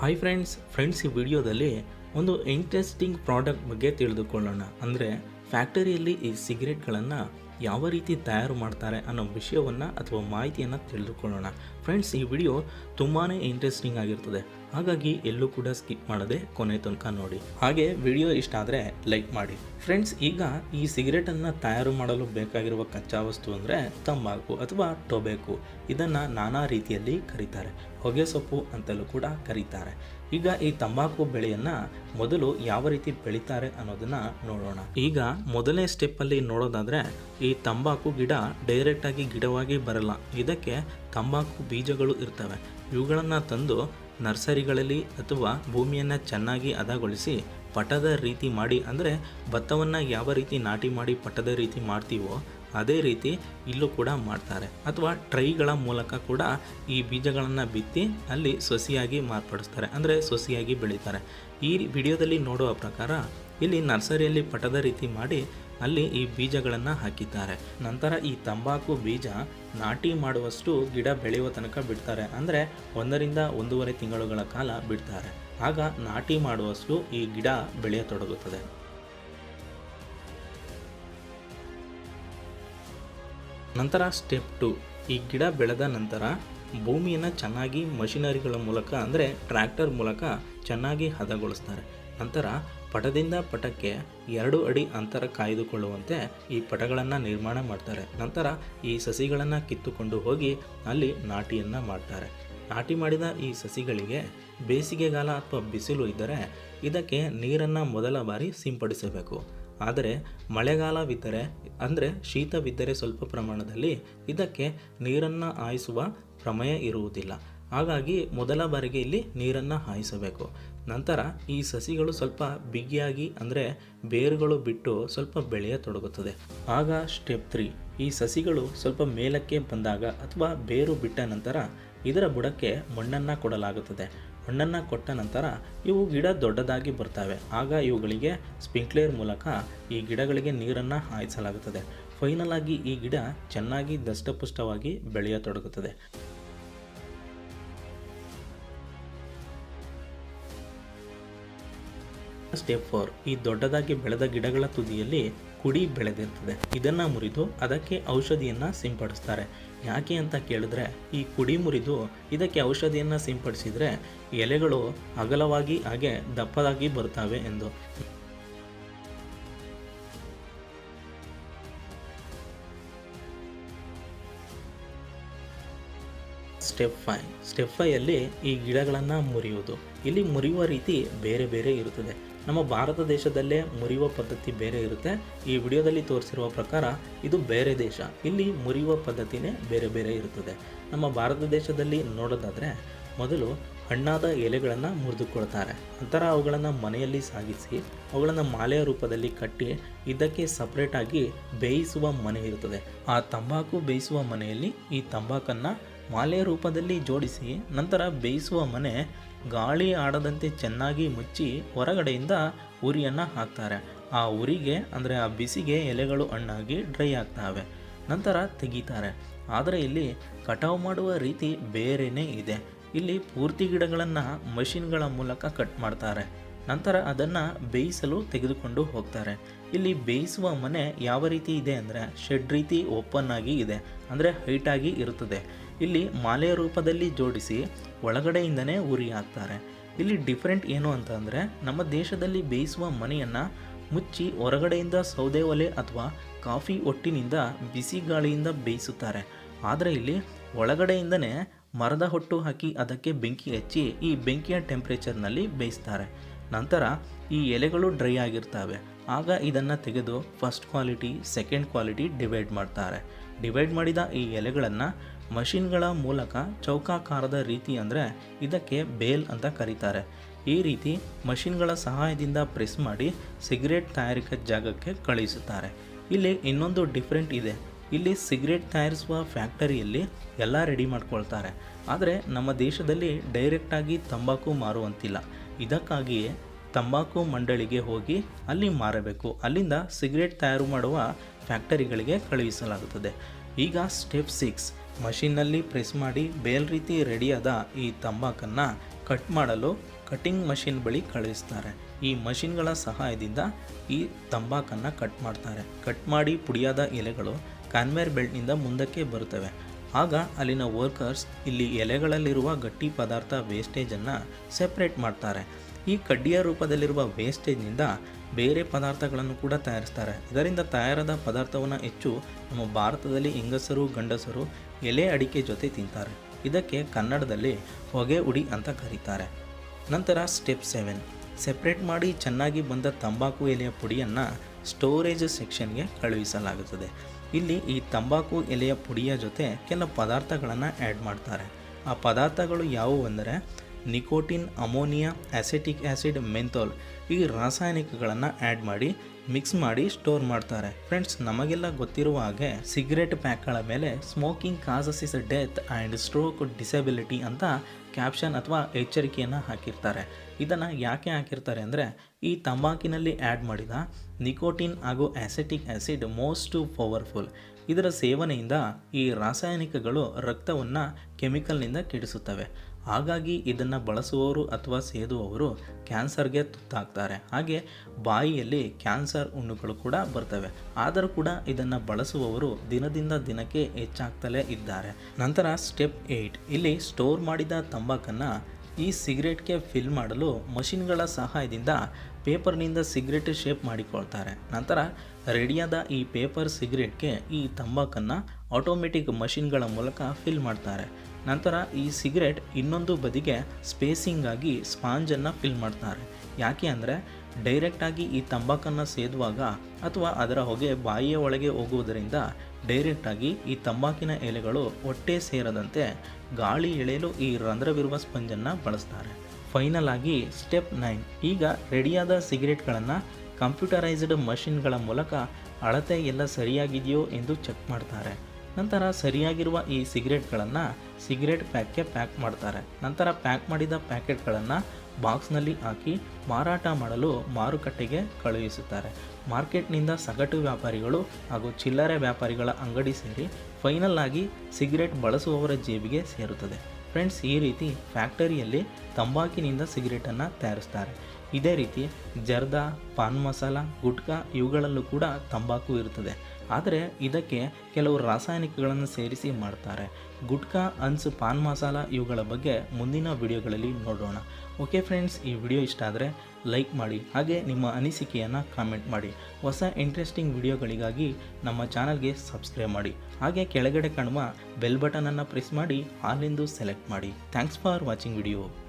Hi friends friends ಈ ವಿಡಿಯೋದಲ್ಲಿ ಒಂದು ಇಂಟ್ರೆಸ್ಟಿಂಗ್ ಪ್ರಾಡಕ್ಟ್ ಬಗ್ಗೆ ತಿಳಿದುಕೊಳ್ಳೋಣ. ಅಂದರೆ ಫ್ಯಾಕ್ಟರಿಯಲ್ಲಿ ಈ ಸಿಗರೆಟ್ಗಳನ್ನು ಯಾವ ರೀತಿ ತಯಾರು ಮಾಡ್ತಾರೆ ಅನ್ನೋ ವಿಷಯವನ್ನು ಅಥವಾ ಮಾಹಿತಿಯನ್ನು ತಿಳಿದುಕೊಳ್ಳೋಣ. ಫ್ರೆಂಡ್ಸ್, ಈ ವಿಡಿಯೋ ತುಂಬಾ ಇಂಟ್ರೆಸ್ಟಿಂಗ್ ಆಗಿರ್ತದೆ. ಹಾಗಾಗಿ ಎಲ್ಲೂ ಕೂಡ ಸ್ಕಿಪ್ ಮಾಡದೆ ಕೊನೆ ತನಕ ನೋಡಿ. ಹಾಗೆ ವಿಡಿಯೋ ಇಷ್ಟ ಆದರೆ ಲೈಕ್ ಮಾಡಿ. ಫ್ರೆಂಡ್ಸ್ ಈಗ ಈ ಸಿಗರೇಟನ್ನು ತಯಾರು ಮಾಡಲು ಬೇಕಾಗಿರುವ ಕಚ್ಚಾ ವಸ್ತು ಅಂದರೆ ತಂಬಾಕು ಅಥವಾ ಟೊಬೆಕು. ಇದನ್ನು ನಾನಾ ರೀತಿಯಲ್ಲಿ ಕರೀತಾರೆ. ಹೊಗೆ ಸೊಪ್ಪು ಅಂತಲೂ ಕೂಡ ಕರೀತಾರೆ. ಈಗ ಈ ತಂಬಾಕು ಬೆಳೆಯನ್ನು ಮೊದಲು ಯಾವ ರೀತಿ ಬೆಳೀತಾರೆ ಅನ್ನೋದನ್ನ ನೋಡೋಣ. ಈಗ ಮೊದಲನೇ ಸ್ಟೆಪ್ಪಲ್ಲಿ ನೋಡೋದಾದ್ರೆ ಈ ತಂಬಾಕು ಗಿಡ ಡೈರೆಕ್ಟ್ ಆಗಿ ಗಿಡವಾಗಿ ಬರಲ್ಲ. ಇದಕ್ಕೆ ತಂಬಾಕು ಬೀಜಗಳು ಇರ್ತವೆ. ಇವುಗಳನ್ನು ತಂದು ನರ್ಸರಿಗಳಲ್ಲಿ ಅಥವಾ ಭೂಮಿಯನ್ನು ಚೆನ್ನಾಗಿ ಹದಗೊಳಿಸಿ ಪಟದ ರೀತಿ ಮಾಡಿ, ಅಂದರೆ ಭತ್ತವನ್ನು ಯಾವ ರೀತಿ ನಾಟಿ ಮಾಡಿ ಪಟದ ರೀತಿ ಮಾಡ್ತೀವೋ ಅದೇ ರೀತಿ ಇಲ್ಲೂ ಕೂಡ ಮಾಡ್ತಾರೆ. ಅಥವಾ ಟ್ರೈಗಳ ಮೂಲಕ ಕೂಡ ಈ ಬೀಜಗಳನ್ನು ಬಿತ್ತಿ ಅಲ್ಲಿ ಸೊಸಿಯಾಗಿ ಮಾರ್ಪಡಿಸ್ತಾರೆ, ಅಂದರೆ ಸೊಸಿಯಾಗಿ ಬೆಳೀತಾರೆ. ಈ ವಿಡಿಯೋದಲ್ಲಿ ನೋಡುವ ಪ್ರಕಾರ ಇಲ್ಲಿ ನರ್ಸರಿಯಲ್ಲಿ ಪಟದ ರೀತಿ ಮಾಡಿ ಅಲ್ಲಿ ಈ ಬೀಜಗಳನ್ನು ಹಾಕಿದ್ದಾರೆ. ನಂತರ ಈ ತಂಬಾಕು ಬೀಜ ನಾಟಿ ಮಾಡುವಷ್ಟು ಗಿಡ ಬೆಳೆಯುವ ತನಕ ಬಿಡ್ತಾರೆ. ಅಂದರೆ ಒಂದರಿಂದ ಒಂದೂವರೆ ತಿಂಗಳುಗಳ ಕಾಲ ಬಿಡ್ತಾರೆ. ಆಗ ನಾಟಿ ಮಾಡುವಷ್ಟು ಈ ಗಿಡ ಬೆಳೆಯತೊಡಗುತ್ತದೆ. ನಂತರ ಸ್ಟೆಪ್ ಟು. ಈ ಗಿಡ ಬೆಳೆದ ನಂತರ ಭೂಮಿಯನ್ನು ಚೆನ್ನಾಗಿ ಮಷಿನರಿಗಳ ಮೂಲಕ ಅಂದರೆ ಟ್ರ್ಯಾಕ್ಟರ್ ಮೂಲಕ ಚೆನ್ನಾಗಿ ಹದಗೊಳಿಸ್ತಾರೆ. ನಂತರ ಪಟದಿಂದ ಪಟಕ್ಕೆ ಎರಡು ಅಡಿ ಅಂತರ ಕಾಯ್ದುಕೊಳ್ಳುವಂತೆ ಈ ಪಟಗಳನ್ನು ನಿರ್ಮಾಣ ಮಾಡ್ತಾರೆ. ನಂತರ ಈ ಸಸಿಗಳನ್ನು ಕಿತ್ತುಕೊಂಡು ಹೋಗಿ ಅಲ್ಲಿ ನಾಟಿಯನ್ನು ಮಾಡ್ತಾರೆ. ನಾಟಿ ಮಾಡಿದ ಈ ಸಸಿಗಳಿಗೆ ಬೇಸಿಗೆಗಾಲ ಅಥವಾ ಬಿಸಿಲು ಇದ್ದರೆ ಇದಕ್ಕೆ ನೀರನ್ನು ಮೊದಲ ಬಾರಿ ಸಿಂಪಡಿಸಬೇಕು. ಆದರೆ ಮಳೆಗಾಲವಿದ್ದರೆ ಅಂದರೆ ಶೀತವಿದ್ದರೆ ಸ್ವಲ್ಪ ಪ್ರಮಾಣದಲ್ಲಿ ಇದಕ್ಕೆ ನೀರನ್ನು ಆಯಿಸುವ ಪ್ರಮೇಯ ಇರುವುದಿಲ್ಲ. ಹಾಗಾಗಿ ಮೊದಲ ಬಾರಿಗೆ ಇಲ್ಲಿ ನೀರನ್ನು ಹಾಯಿಸಬೇಕು. ನಂತರ ಈ ಸಸಿಗಳು ಸ್ವಲ್ಪ ಬಿಗಿಯಾಗಿ ಅಂದರೆ ಬೇರುಗಳು ಬಿಟ್ಟು ಸ್ವಲ್ಪ ಬೆಳೆಯತೊಡಗುತ್ತದೆ ಆಗ ಸ್ಟೆಪ್ ತ್ರೀ ಈ ಸಸಿಗಳು ಸ್ವಲ್ಪ ಮೇಲಕ್ಕೆ ಬಂದಾಗ ಅಥವಾ ಬೇರು ಬಿಟ್ಟ ನಂತರ ಇದರ ಬುಡಕ್ಕೆ ಮಣ್ಣನ್ನು ಕೊಡಲಾಗುತ್ತದೆ. ಮಣ್ಣನ್ನು ಕೊಟ್ಟ ನಂತರ ಇವು ಗಿಡ ದೊಡ್ಡದಾಗಿ ಬರ್ತವೆ. ಆಗ ಇವುಗಳಿಗೆ ಸ್ಪಿಂಕ್ಲೇರ್ ಮೂಲಕ ಈ ಗಿಡಗಳಿಗೆ ನೀರನ್ನು ಹಾಯಿಸಲಾಗುತ್ತದೆ. ಫೈನಲ್ ಆಗಿ ಈ ಗಿಡ ಚೆನ್ನಾಗಿ ದಷ್ಟಪುಷ್ಟವಾಗಿ ಬೆಳೆಯತೊಡಗುತ್ತದೆ ಸ್ಟೆಪ್ ಫೋರ್ ಈ ದೊಡ್ಡದಾಗಿ ಬೆಳೆದ ಗಿಡಗಳ ತುದಿಯಲ್ಲಿ ಕುಡಿ ಬೆಳೆದಿರ್ತದೆ. ಇದನ್ನ ಮುರಿದು ಅದಕ್ಕೆ ಔಷಧಿಯನ್ನ ಸಿಂಪಡಿಸ್ತಾರೆ. ಯಾಕೆ ಅಂತ ಕೇಳಿದ್ರೆ, ಈ ಕುಡಿ ಮುರಿದು ಇದಕ್ಕೆ ಔಷಧಿಯನ್ನ ಸಿಂಪಡಿಸಿದ್ರೆ ಎಲೆಗಳು ಅಗಲವಾಗಿ ಹಾಗೆ ದಪ್ಪದಾಗಿ ಬರ್ತವೆ ಎಂದು. ಸ್ಟೆಪ್ ಫೈ ಸ್ಟೆಪ್ ಫೈಯಲ್ಲಿ ಈ ಗಿಡಗಳನ್ನು ಮುರಿಯುವುದು. ಇಲ್ಲಿ ಮುರಿಯುವ ರೀತಿ ಬೇರೆ ಬೇರೆ ಇರುತ್ತದೆ. ನಮ್ಮ ಭಾರತ ದೇಶದಲ್ಲೇ ಮುರಿಯುವ ಪದ್ಧತಿ ಬೇರೆ ಇರುತ್ತೆ. ಈ ವಿಡಿಯೋದಲ್ಲಿ ತೋರಿಸಿರುವ ಪ್ರಕಾರ ಇದು ಬೇರೆ ದೇಶ. ಇಲ್ಲಿ ಮುರಿಯುವ ಪದ್ಧತಿನೇ ಬೇರೆ ಬೇರೆ ಇರುತ್ತದೆ. ನಮ್ಮ ಭಾರತ ದೇಶದಲ್ಲಿ ನೋಡೋದಾದರೆ ಮೊದಲು ಹಣ್ಣಾದ ಎಲೆಗಳನ್ನು ಮುರಿದುಕೊಳ್ತಾರೆ. ನಂತರ ಅವುಗಳನ್ನು ಮನೆಯಲ್ಲಿ ಸಾಗಿಸಿ, ಅವುಗಳನ್ನು ಮಾಲೆಯ ರೂಪದಲ್ಲಿ ಕಟ್ಟಿ, ಇದಕ್ಕೆ ಸಪ್ರೇಟಾಗಿ ಬೇಯಿಸುವ ಮನೆ ಇರುತ್ತದೆ. ಆ ತಂಬಾಕು ಬೇಯಿಸುವ ಮನೆಯಲ್ಲಿ ಈ ತಂಬಾಕನ್ನು ಮಾಲೆ ರೂಪದಲ್ಲಿ ಜೋಡಿಸಿ ನಂತರ ಬೇಯಿಸುವ ಮನೆ ಗಾಳಿ ಆಡದಂತೆ ಚೆನ್ನಾಗಿ ಮುಚ್ಚಿ ಹೊರಗಡೆಯಿಂದ ಉರಿಯನ್ನು ಹಾಕ್ತಾರೆ. ಆ ಉರಿಗೆ ಅಂದರೆ ಆ ಬಿಸಿಗೆ ಎಲೆಗಳು ಹಣ್ಣಾಗಿ ಡ್ರೈ ಆಗ್ತವೆ. ನಂತರ ತೆಗಿತಾರೆ. ಆದರೆ ಇಲ್ಲಿ ಕಟಾವು ಮಾಡುವ ರೀತಿ ಬೇರೆಯೇ ಇದೆ. ಇಲ್ಲಿ ಪೂರ್ತಿ ಗಿಡಗಳನ್ನು ಮಷಿನ್ಗಳ ಮೂಲಕ ಕಟ್ ಮಾಡ್ತಾರೆ. ನಂತರ ಅದನ್ನು ಬೇಯಿಸಲು ತೆಗೆದುಕೊಂಡು ಹೋಗ್ತಾರೆ. ಇಲ್ಲಿ ಬೇಯಿಸುವ ಮನೆ ಯಾವ ರೀತಿ ಇದೆ ಅಂದರೆ ಶೆಡ್ ರೀತಿ ಓಪನ್ ಆಗಿ ಇದೆ. ಅಂದರೆ ಹೈಟಾಗಿ ಇರುತ್ತದೆ. ಇಲ್ಲಿ ಮಾಲೆಯ ರೂಪದಲ್ಲಿ ಜೋಡಿಸಿ ಒಳಗಡೆಯಿಂದನೇ ಉರಿ ಹಾಕ್ತಾರೆ ಇಲ್ಲಿ ಡಿಫ್ರೆಂಟ್ ಏನು ಅಂತಂದರೆ ನಮ್ಮ ದೇಶದಲ್ಲಿ ಬೇಯಿಸುವ ಮನೆಯನ್ನು ಮುಚ್ಚಿ ಹೊರಗಡೆಯಿಂದ ಸೌದೆ ಒಲೆ ಅಥವಾ ಕಾಫಿ ಒಟ್ಟಿನಿಂದ ಬಿಸಿ ಗಾಳಿಯಿಂದ ಬೇಯಿಸುತ್ತಾರೆ. ಆದರೆ ಇಲ್ಲಿ ಒಳಗಡೆಯಿಂದನೇ ಮರದ ಹೊಟ್ಟು ಹಾಕಿ ಅದಕ್ಕೆ ಬೆಂಕಿ ಹಚ್ಚಿ ಈ ಬೆಂಕಿಯ ಟೆಂಪ್ರೇಚರ್ನಲ್ಲಿ ಬೇಯಿಸ್ತಾರೆ. ನಂತರ ಈ ಎಲೆಗಳು ಡ್ರೈ ಆಗಿರ್ತವೆ. ಆಗ ಇದನ್ನು ತೆಗೆದು first quality second quality divide ಮಾಡ್ತಾರೆ. ಡಿವೈಡ್ ಮಾಡಿದ ಈ ಎಲೆಗಳನ್ನು ಮಷಿನ್ಗಳ ಮೂಲಕ ಚೌಕಾಕಾರದ ರೀತಿ ಅಂದರೆ ಇದಕ್ಕೆ ಬೇಲ್ ಅಂತ ಕರೀತಾರೆ. ಈ ರೀತಿ ಮಷಿನ್ಗಳ ಸಹಾಯದಿಂದ ಪ್ರೆಸ್ ಮಾಡಿ ಸಿಗರೇಟ್ ತಯಾರಿಕಾ ಜಾಗಕ್ಕೆ ಕಳುಹಿಸುತ್ತಾರೆ ಇಲ್ಲಿ ಇನ್ನೊಂದು ಡಿಫ್ರೆಂಟ್ ಇದೆ. ಇಲ್ಲಿ ಸಿಗರೇಟ್ ತಯಾರಿಸುವ ಫ್ಯಾಕ್ಟರಿಯಲ್ಲಿ ಎಲ್ಲ ರೆಡಿ ಮಾಡ್ಕೊಳ್ತಾರೆ. ಆದರೆ ನಮ್ಮ ದೇಶದಲ್ಲಿ ಡೈರೆಕ್ಟಾಗಿ ತಂಬಾಕು ಮಾರುವಂತಿಲ್ಲ. ಇದಕ್ಕಾಗಿಯೇ ತಂಬಾಕು ಮಂಡಳಿಗೆ ಹೋಗಿ ಅಲ್ಲಿ ಮಾರಬೇಕು. ಅಲ್ಲಿಂದ ಸಿಗರೇಟ್ ತಯಾರು ಮಾಡುವ ಫ್ಯಾಕ್ಟರಿಗಳಿಗೆ ಕಳುಹಿಸಲಾಗುತ್ತದೆ. ಈಗ ಸ್ಟೆಪ್ ಸಿಕ್ಸ್. ಮಷಿನ್ನಲ್ಲಿ ಪ್ರೆಸ್ ಮಾಡಿ ಬೇಲ್ ರೀತಿ ರೆಡಿಯಾದ ಈ ತಂಬಾಕನ್ನು ಕಟ್ ಮಾಡಲು ಕಟಿಂಗ್ ಮಷಿನ್ ಬಳಿ ಕಳಿಸ್ತಾರೆ. ಈ ಮಷಿನ್ಗಳ ಸಹಾಯದಿಂದ ಈ ತಂಬಾಕನ್ನು ಕಟ್ ಮಾಡ್ತಾರೆ. ಕಟ್ ಮಾಡಿ ಪುಡಿಯಾದ ಎಲೆಗಳು ಕಾನ್ವೇರ್ ಬೆಲ್ಟ್ನಿಂದ ಮುಂದಕ್ಕೆ ಬರುತ್ತವೆ. ಆಗ ಅಲ್ಲಿನ ವರ್ಕರ್ಸ್ ಇಲ್ಲಿ ಎಲೆಗಳಲ್ಲಿರುವ ಗಟ್ಟಿ ಪದಾರ್ಥ ವೇಸ್ಟೇಜನ್ನು ಸೆಪ್ರೇಟ್ ಮಾಡ್ತಾರೆ. ಈ ಕಡ್ಡಿಯ ರೂಪದಲ್ಲಿರುವ ವೇಸ್ಟೇಜ್ನಿಂದ ಬೇರೆ ಪದಾರ್ಥಗಳನ್ನು ಕೂಡ ತಯಾರಿಸ್ತಾರೆ. ಇದರಿಂದ ತಯಾರಾದ ಪದಾರ್ಥವನ್ನು ಹೆಚ್ಚು ನಮ್ಮ ಭಾರತದಲ್ಲಿ ಹೆಂಗಸರು, ಗಂಡಸರು ಎಲೆ ಅಡಿಕೆ ಜೊತೆ ತಿಂತಾರೆ. ಇದಕ್ಕೆ ಕನ್ನಡದಲ್ಲಿ ಹೊಗೆ ಉಡಿ ಅಂತ ಕರೀತಾರೆ. ನಂತರ ಸ್ಟೆಪ್ ಸೆವೆನ್ ಸೆಪ್ರೇಟ್ ಮಾಡಿ ಚೆನ್ನಾಗಿ ಬಂದ ತಂಬಾಕು ಎಲೆಯ ಪುಡಿಯನ್ನು ಸ್ಟೋರೇಜ್ ಸೆಕ್ಷನ್ಗೆ ಕಳುಹಿಸಲಾಗುತ್ತದೆ. ಇಲ್ಲಿ ಈ ತಂಬಾಕು ಎಲೆಯ ಪುಡಿಯ ಜೊತೆ ಕೆಲ ಪದಾರ್ಥಗಳನ್ನು ಆ್ಯಡ್ ಮಾಡ್ತಾರೆ. ಆ ಪದಾರ್ಥಗಳು ಯಾವುವು ಅಂದರೆ nicotine, ammonia acetic acid menthol ಈ ರಾಸಾಯನಿಕಗಳನ್ನು ಆ್ಯಡ್ ಮಾಡಿ ಮಿಕ್ಸ್ ಮಾಡಿ ಸ್ಟೋರ್ ಮಾಡ್ತಾರೆ. ಫ್ರೆಂಡ್ಸ್ ನಮಗೆಲ್ಲ ಗೊತ್ತಿರುವ ಹಾಗೆ ಸಿಗರೆಟ್ ಪ್ಯಾಕ್ಗಳ ಮೇಲೆ smoking causes death and stroke disability ಅಂತ ಕ್ಯಾಪ್ಷನ್ ಅಥವಾ ಎಚ್ಚರಿಕೆಯನ್ನು ಹಾಕಿರ್ತಾರೆ. ಇದನ್ನು ಯಾಕೆ ಹಾಕಿರ್ತಾರೆ ಅಂದರೆ ಈ ತಂಬಾಕಿನಲ್ಲಿ ಆ್ಯಡ್ ಮಾಡಿದ ನಿಕೋಟಿನ್ ಹಾಗೂ ಆ್ಯಸೆಟಿಕ್ ಆ್ಯಸಿಡ್ ಮೋಸ್ಟ್ ಪವರ್ಫುಲ್ ಇದರ ಸೇವನೆಯಿಂದ ಈ ರಾಸಾಯನಿಕಗಳು ರಕ್ತವನ್ನು ಕೆಮಿಕಲ್ನಿಂದ ಕೆಡಿಸುತ್ತವೆ. ಹಾಗಾಗಿ ಇದನ್ನು ಬಳಸುವವರು ಅಥವಾ ಸೇದುವವರು ಕ್ಯಾನ್ಸರ್ಗೆ ತುತ್ತಾಗ್ತಾರೆ. ಹಾಗೆ ಬಾಯಿಯಲ್ಲಿ ಕ್ಯಾನ್ಸರ್ ಹುಣ್ಣುಗಳು ಕೂಡ ಬರ್ತವೆ. ಆದರೂ ಕೂಡ ಇದನ್ನು ಬಳಸುವವರು ದಿನದಿಂದ ದಿನಕ್ಕೆ ಹೆಚ್ಚಾಗ್ತಲೇ ಇದ್ದಾರೆ. ನಂತರ ಸ್ಟೆಪ್ ಏಯ್ಟ್ ಇಲ್ಲಿ ಸ್ಟೋರ್ ಮಾಡಿದ ತಂಬಾಕನ್ನು ಈ ಸಿಗರೇಟ್ಗೆ ಫಿಲ್ ಮಾಡಲು ಮಷಿನ್ಗಳ ಸಹಾಯದಿಂದ ಪೇಪರ್ನಿಂದ ಸಿಗರೇಟ್ ಶೇಪ್ ಮಾಡಿಕೊಳ್ತಾರೆ. ನಂತರ ರೆಡಿಯಾದ ಈ ಪೇಪರ್ ಸಿಗರೇಟ್ಗೆ ಈ ತಂಬಾಕನ್ನು ಆಟೋಮೆಟಿಕ್ ಮಷಿನ್ಗಳ ಮೂಲಕ ಫಿಲ್ ಮಾಡ್ತಾರೆ. ನಂತರ ಈ ಸಿಗರೆಟ್ ಇನ್ನೊಂದು ಬದಿಗೆ ಸ್ಪೇಸಿಂಗ್ ಆಗಿ ಸ್ಪಾಂಜನ್ನು ಫಿಲ್ ಮಾಡ್ತಾರೆ. ಯಾಕೆ ಅಂದರೆ ಡೈರೆಕ್ಟಾಗಿ ಈ ತಂಬಾಕನ್ನು ಸೇದುವಾಗ ಅಥವಾ ಅದರ ಹೊಗೆ ಬಾಯಿಯ ಒಳಗೆ ಹೋಗುವುದರಿಂದ ಡೈರೆಕ್ಟಾಗಿ ಈ ತಂಬಾಕಿನ ಎಲೆಗಳು ಹೊಟ್ಟೆ ಸೇರದಂತೆ ಗಾಳಿ ಎಳೆಯಲು ಈ ರಂಧ್ರವಿರುವ ಸ್ಪಂಜನ್ನು ಬಳಸ್ತಾರೆ. ಫೈನಲ್ ಆಗಿ ಸ್ಟೆಪ್ ನೈನ್ ಈಗ ರೆಡಿಯಾದ ಸಿಗರೆಟ್ಗಳನ್ನು ಕಂಪ್ಯೂಟರೈಸ್ಡ್ ಮಷಿನ್ಗಳ ಮೂಲಕ ಅಳತೆ ಎಲ್ಲ ಸರಿಯಾಗಿದೆಯೋ ಎಂದು ಚೆಕ್ ಮಾಡ್ತಾರೆ. ನಂತರ ಸರಿಯಾಗಿರುವ ಈ ಸಿಗರೇಟ್ಗಳನ್ನು ಸಿಗರೇಟ್ ಪ್ಯಾಕ್ಗೆ ಪ್ಯಾಕ್ ಮಾಡ್ತಾರೆ. ನಂತರ ಪ್ಯಾಕ್ ಮಾಡಿದ ಪ್ಯಾಕೆಟ್ಗಳನ್ನು ಬಾಕ್ಸ್ನಲ್ಲಿ ಹಾಕಿ ಮಾರಾಟ ಮಾಡಲು ಮಾರುಕಟ್ಟೆಗೆ ಕಳುಹಿಸುತ್ತಾರೆ. ಮಾರ್ಕೆಟ್ನಿಂದ ಸಗಟು ವ್ಯಾಪಾರಿಗಳು ಹಾಗೂ ಚಿಲ್ಲರೆ ವ್ಯಾಪಾರಿಗಳ ಅಂಗಡಿ ಸೇರಿ ಫೈನಲ್ ಆಗಿ ಸಿಗರೇಟ್ ಬಳಸುವವರ ಜೇಬಿಗೆ ಸೇರುತ್ತದೆ. ಫ್ರೆಂಡ್ಸ್, ಈ ರೀತಿ ಫ್ಯಾಕ್ಟರಿಯಲ್ಲಿ ತಂಬಾಕಿನಿಂದ ಸಿಗರೇಟನ್ನು ತಯಾರಿಸ್ತಾರೆ. ಇದೇ ರೀತಿ ಜರ್ದಾ, ಪಾನ್ ಮಸಾಲ, ಗುಟ್ಕಾ ಇವುಗಳಲ್ಲೂ ಕೂಡ ತಂಬಾಕು ಇರುತ್ತದೆ. ಆದರೆ ಇದಕ್ಕೆ ಕೆಲವು ರಾಸಾಯನಿಕಗಳನ್ನು ಸೇರಿಸಿ ಮಾಡ್ತಾರೆ. ಗುಟ್ಕಾ, ಅನ್ಸ್, ಪಾನ್ ಮಸಾಲ ಇವುಗಳ ಬಗ್ಗೆ ಮುಂದಿನ ವಿಡಿಯೋಗಳಲ್ಲಿ ನೋಡೋಣ. ಓಕೆ ಫ್ರೆಂಡ್ಸ್, ಈ ವಿಡಿಯೋ ಇಷ್ಟ ಆದರೆ ಲೈಕ್ ಮಾಡಿ ಹಾಗೆ ನಿಮ್ಮ ಅನಿಸಿಕೆಯನ್ನು ಕಾಮೆಂಟ್ ಮಾಡಿ. ಹೊಸ ಇಂಟ್ರೆಸ್ಟಿಂಗ್ ವಿಡಿಯೋಗಳಿಗಾಗಿ ನಮ್ಮ ಚಾನಲ್ಗೆ ಸಬ್ಸ್ಕ್ರೈಬ್ ಮಾಡಿ. ಹಾಗೆ ಕೆಳಗಡೆ ಕಾಣುವ ಬೆಲ್ ಬಟನನ್ನು ಪ್ರೆಸ್ ಮಾಡಿ ಹಾಲೆಂದು ಸೆಲೆಕ್ಟ್ ಮಾಡಿ. Thanks for watching video.